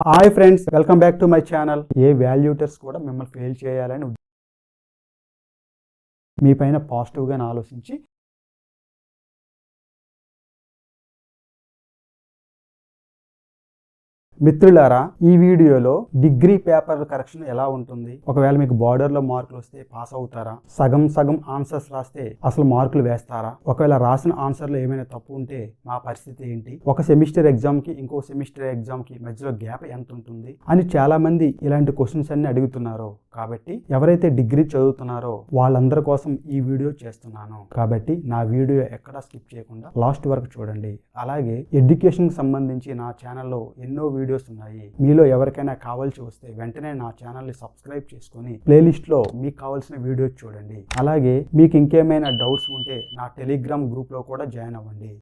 Hi friends welcome back to my channel evaluators కూడా మిమ్మల్ని fail చేయాలని మీ పైన పాజిటివ్గా ఆలోచించి మిత్రులారా ఈ వీడియోలో డిగ్రీ పేపర్ కరెక్షన్ ఎలా ఉంటుంది? ఒకవేళ మీకు బార్డర్లో మార్కులు వస్తే పాస్ అవుతారా? సగం సగం ఆన్సర్స్ రాస్తే అసలు మార్కులు వేస్తారా? ఒకవేళ రాసిన ఆన్సర్లో ఏమైనా తప్పు ఉంటే మా పరిస్థితి ఏంటి? ఒక సెమిస్టర్ ఎగ్జామ్కి ఇంకో సెమిస్టర్ ఎగ్జామ్కి మధ్యలో గ్యాప్ ఎంత ఉంటుంది అని చాలా మంది ఇలాంటి క్వశ్చన్స్ అన్ని అడుగుతున్నారు. కాబట్టి ఎవరైతే డిగ్రీ చదువుతున్నారో వాళ్ళందరి కోసం ఈ వీడియో చేస్తున్నాను. కాబట్టి నా వీడియో ఎక్కడా స్కిప్ చేయకుండా లాస్ట్ వరకు చూడండి. అలాగే ఎడ్యుకేషన్కి సంబంధించి నా ఛానల్లో ఎన్నో వీడియోస్ ఉన్నాయి. మీలో ఎవరికైనా కావాల్సి వస్తే వెంటనే నా ఛానల్ని సబ్స్క్రైబ్ చేసుకొని ప్లేలిస్ట్లో మీకు కావాల్సిన వీడియోస్ చూడండి. అలాగే మీకు ఇంకేమైనా డౌట్స్ ఉంటే నా టెలిగ్రామ్ గ్రూప్లో కూడా జాయిన్ అవ్వండి.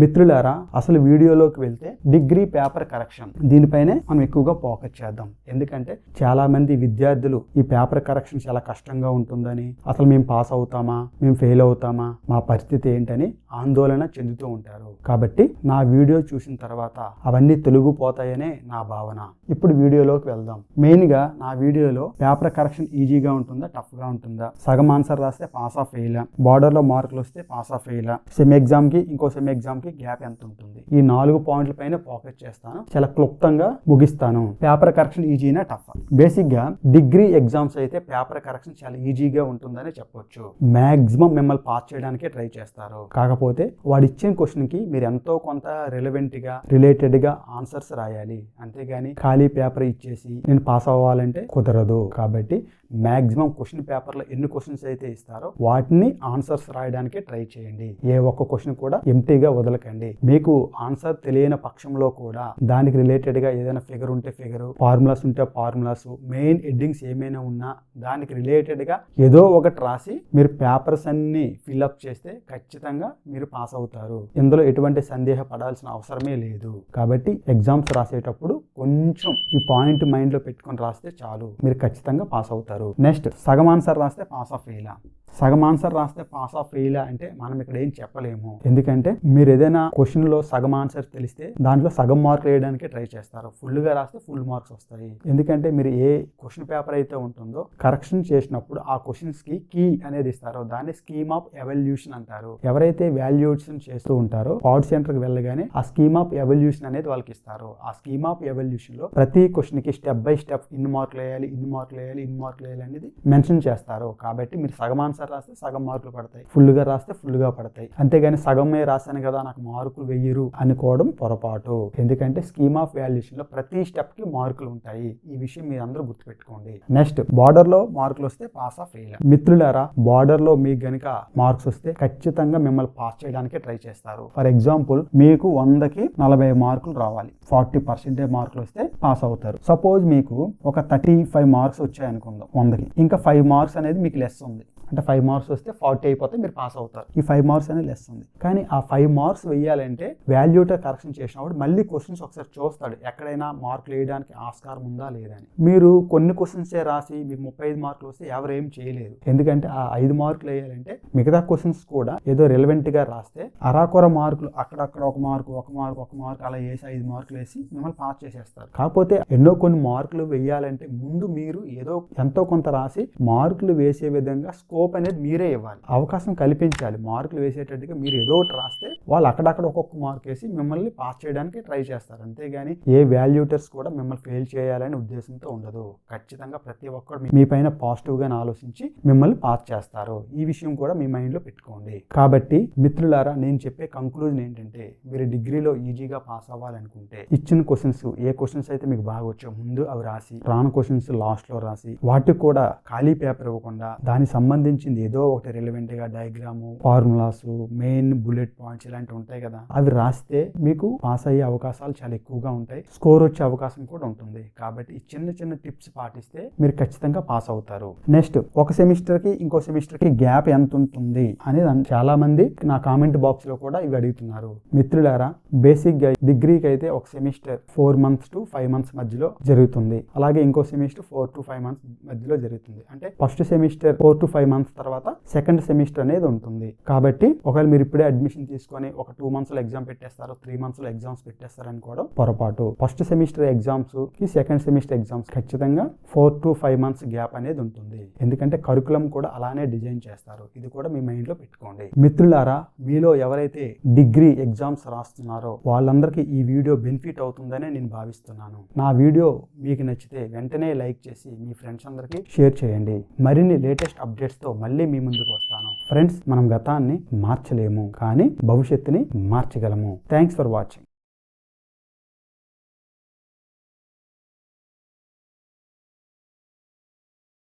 మిత్రులారా అసలు వీడియోలోకి వెళ్తే డిగ్రీ పేపర్ కరెక్షన్. దీనిపైనే మనం ఎక్కువగా ఫోకస్ చేద్దాం. ఎందుకంటే చాలా మంది విద్యార్థులు ఈ పేపర్ కరెక్షన్ చాలా కష్టంగా ఉంటుందని అసలు మేము పాస్ అవుతామా మేము ఫెయిల్ అవుతామా మా పరిస్థితి ఏంటని ఆందోళన చెందుతూ ఉంటారు. కాబట్టి నా వీడియో చూసిన తర్వాత అవన్నీ తొలగిపోతాయనే నా భావన. ఇప్పుడు వీడియోలోకి వెళ్దాం. మెయిన్గా నా వీడియోలో పేపర్ కరెక్షన్ ఈజీగా ఉంటుందా టఫ్గా ఉంటుందా? సగం ఆన్సర్ రాస్తే పాస్ ఆఫ్ ఫెయిల్? బార్డర్లో మార్కులు వస్తే పాస్ ఆఫ్ ఫెయిల్? సెమ్ ఎగ్జామ్కి ఇంకో సెమ్ ఎగ్జామ్ కి గ్యాప్ ఎంత ఉంటుంది? ఈ నాలుగు పాయింట్ల పైన ఫోకస్ చేస్తాను. చాలా క్లుప్తంగా ముగిస్తాను. పేపర్ కరెక్షన్ ఈజీనా టఫ్. బేసిక్గా డిగ్రీ ఎగ్జామ్స్ అయితే పేపర్ కరెక్షన్ చాలా ఈజీగా ఉంటుందని చెప్పొచ్చు. మాక్సిమం మిమ్మల్ని పాస్ చేయడానికే ట్రై చేస్తారు. కాకపోతే వాడు ఇచ్చిన క్వశ్చన్కి మీరు ఎంతో కొంత రిలవెంట్గా రిలేటెడ్గా ఆన్సర్స్ రాయాలి. అంతేగాని ఖాళీ పేపర్ ఇచ్చేసి నేను పాస్ అవ్వాలంటే కుదరదు. కాబట్టి మ్యాక్సిమం క్వశ్చన్ పేపర్లో ఎన్ని క్వశ్చన్స్ అయితే ఇస్తారో వాటిని ఆన్సర్స్ రాయడానికి ట్రై చేయండి. ఏ ఒక్క క్వశ్చన్ కూడా ఎంటీగా వదలకండి. మీకు ఆన్సర్ తెలియని పక్షంలో కూడా దానికి రిలేటెడ్గా ఏదైనా ఫిగర్ ఉంటే ఫిగర్ ఫార్ములాస్ ఉంటే ఫార్ములాస్ మెయిన్ హెడ్డింగ్స్ ఏమైనా ఉన్నా దానికి రిలేటెడ్గా ఏదో ఒకటి రాసి మీరు పేపర్స్ అన్ని ఫిల్అప్ చేస్తే ఖచ్చితంగా మీరు పాస్ అవుతారు. ఇందులో ఎటువంటి సందేహ పడాల్సిన అవసరమే లేదు. కాబట్టి ఎగ్జామ్స్ రాసేటప్పుడు కొంచెం ఈ పాయింట్ మైండ్లో పెట్టుకొని రాస్తే చాలు. మీరు ఖచ్చితంగా పాస్ అవుతారు. నెక్స్ట్ సగం ఆన్సర్ రాస్తే పాస్ ఆఫ్ ఫెయిలా సగం ఆన్సర్ రాస్తే పాస్ ఆఫ్ ఫెయిల్ అంటే మనం ఇక్కడ ఏం చెప్పలేము. ఎందుకంటే మీరు ఏదైనా క్వశ్చన్లో సగం ఆన్సర్ తెలిస్తే దాంట్లో సగం మార్క్ వేయడానికి ట్రై చేస్తారు. ఫుల్గా రాస్తే ఫుల్ మార్క్స్ వస్తాయి. ఎందుకంటే మీరు ఏ క్వశ్చన్ పేపర్ అయితే ఉంటుందో కరెక్షన్ చేసినప్పుడు ఆ క్వశ్చన్స్కి కీ అనేది ఇస్తారో. దాన్ని స్కీమ్ ఆఫ్ ఎవల్యూషన్ అంటారు. ఎవరైతే వాల్యుయేషన్ చేస్తూ ఉంటారో పాడ్ సెంటర్కి వెళ్ళగానే ఆ స్కీమ్ ఆఫ్ ఎవల్యూషన్ అనేది వాళ్ళకి ఇస్తారు. ఆ స్కీమ్ ఆఫ్ ఎవల్యూషన్లో ప్రతి క్వశ్చన్కి స్టెప్ బై స్టెప్ ఇన్ని మార్కులు వేయాలి ఇన్ని మార్కులు వేయాలి ఇన్ని మార్కులు వేయాలి అనేది మెన్షన్ చేస్తారు. కాబట్టి మీరు సగం ఆన్సర్ రాస్తే సగం మార్కులు పడతాయి. ఫుల్గా రాస్తే ఫుల్గా పడతాయి. అంతేగాని సగమే రాశాను కదా నాకు మార్కులు వెయ్యరు అనుకోవడం పొరపాటు. ఎందుకంటే స్కీమ్ ఆఫ్ వాల్యుయేషన్లో ప్రతి స్టెప్కి మార్కులు ఉంటాయి. ఈ విషయం మీరు అందరూ గుర్తుపెట్టుకోండి. నెక్స్ట్ బార్డర్లో మార్కులు వస్తే పాస్ ఆఫ్ ఫెయిల్. మిత్రులారా బార్డర్లో మీకు గనుక మార్క్స్ వస్తే ఖచ్చితంగా మిమ్మల్ని పాస్ చేయడానికి ట్రై చేస్తారు. ఫర్ ఎగ్జాంపుల్ మీకు వందకి నలభై మార్కులు రావాలి. ఫార్టీ పర్సెంటేజ్ మార్కులు వస్తే పాస్ అవుతారు. సపోజ్ మీకు ఒక థర్టీ ఫైవ్ మార్క్స్ వచ్చాయనుకుందాం వందకి. ఇంకా ఫైవ్ మార్క్స్ అనేది మీకు లెస్ ఉంది. అంటే ఫైవ్ మార్క్స్ వస్తే ఫార్టీ అయిపోతే మీరు పాస్ అవుతారు. ఈ ఫైవ్ మార్క్స్ అనేది లెస్ ఉంది. కానీ ఆ ఫైవ్ మార్క్స్ వేయాలంటే వాల్యూటర్ కరెక్షన్ చేసినప్పుడు మళ్ళీ క్వశ్చన్స్ ఒకసారి చూస్తాడు. ఎక్కడైనా మార్కులు వేయడానికి ఆస్కారం ఉందా లేదా అని. మీరు కొన్ని క్వశ్చన్సే రాసి మీకు ముప్పై ఐదు మార్కులు వస్తే ఎవరు ఏం చేయలేరు. ఎందుకంటే ఆ ఐదు మార్కులు వేయాలంటే మిగతా క్వశ్చన్స్ కూడా ఏదో రిలవెంట్గా రాస్తే అరాకొర మార్కులు అక్కడక్కడ ఒక మార్కు ఒక మార్కు ఒక మార్కు అలా వేసి ఐదు మార్కులు వేసి మిమ్మల్ని పాస్ చేసేస్తారు. కాకపోతే ఎన్నో కొన్ని మార్కులు వేయాలంటే ముందు మీరు ఏదో ఎంతో కొంత రాసి మార్కులు వేసే విధంగా స్కోప్ అనేది మీరే ఇవ్వాలి. అవకాశం కల్పించాలి. మార్కులు వేసేటట్టుగా మీరు ఏదో ఒకటి రాస్తే వాళ్ళు అక్కడక్కడ ఒక్కొక్క మార్క్ వేసి మిమ్మల్ని పాస్ చేయడానికి ట్రై చేస్తారు. అంతేగాని ఏ వాల్యూటర్స్ కూడా మిమ్మల్ని ఫెయిల్ చేయాలనే ఉద్దేశంతో ఉండదు. ఖచ్చితంగా ప్రతి ఒక్కరు మీ- పైన పాజిటివ్గా ఆలోచించి మిమ్మల్ని పాస్ చేస్తారు. ఈ విషయం కూడా మీ మైండ్లో పెట్టుకోండి. కాబట్టి మిత్రులారా నేను చెప్పే కంక్లూజన్ ఏంటంటే మీరు డిగ్రీలో ఈజీగా పాస్ అవ్వాలనుకుంటే ఇచ్చిన క్వశ్చన్స్ ఏ క్వశ్చన్స్ అయితే మీకు బాగా వచ్చో ముందు అవి రాసి రాను క్వశ్చన్స్ లాస్ట్లో రాసి వాటికి కూడా ఖాళీ పేపర్ ఇవ్వకుండా దానికి సంబంధించింది ఏదో ఒకటి రిలవెంట్గా diagram formulas main bullet points ఇలాంటివి ఉంటాయి కదా. అవి రాస్తే మీకు పాస్ అయ్యే అవకాశాలు చాలా ఎక్కువగా ఉంటాయి. స్కోర్ వచ్చే అవకాశం కూడా ఉంటుంది. కాబట్టి ఈ చిన్న చిన్న టిప్స్ పాటిస్తే మీరు ఖచ్చితంగా పాస్ అవుతారు. నెక్స్ట్ ఒక సెమిస్టర్కి ఇంకో సెమిస్టర్కి గ్యాప్ ఎంత ఉంటుంది అనేది చాలా మంది నా కామెంట్ బాక్స్లో కూడా ఇవి అడుగుతున్నారు. మిత్రులారా బేసిక్గా డిగ్రీకి అయితే ఒక semester four months to five months మధ్యలో జరుగుతుంది. అలాగే ఇంకో semester four to five months మధ్యలో జరుగుతుంది. అంటే first semester four to five months తర్వాత సెకండ్ సెమిస్టర్ అనేది ఉంటుంది. కాబట్టి ఒకవేళ మీరు ఇప్పుడే అడ్మిషన్ తీసుకొని ఒక టూ మంత్స్లో ఎగ్జామ్ పెట్టేస్తారు త్రీ మంత్స్లో ఎగ్జామ్స్ పెట్టేస్తారు అనుకోవడం పొరపాటు. ఫస్ట్ సెమిస్టర్ ఎగ్జామ్స్కి సెకండ్ సెమిస్టర్ ఎగ్జామ్స్ ఖచ్చితంగా four to five months gap అనేది ఉంటుంది. ఎందుకంటే కరికులం కూడా అలానే డిజైన్ చేస్తారు. ఇది కూడా మీ మైండ్లో పెట్టుకోండి. మిత్రులారా మీలో ఎవరైతే డిగ్రీ ఎగ్జామ్స్ రాస్తున్నారో వాళ్ళందరికీ ఈ వీడియో బెనిఫిట్ అవుతుందనే నేను భావిస్తున్నాను. నా వీడియో మీకు నచ్చితే వెంటనే లైక్ చేసి మీ ఫ్రెండ్స్ అందరికీ షేర్ చేయండి. మరిన్ని లేటెస్ట్ అప్డేట్స్ తో మళ్ళీ మీ ముందుకు వస్తాను. ఫ్రెండ్స్ మనం గతాన్ని మార్చలేము కానీ భవిష్యత్తుని మార్చగలము. Thanks for watching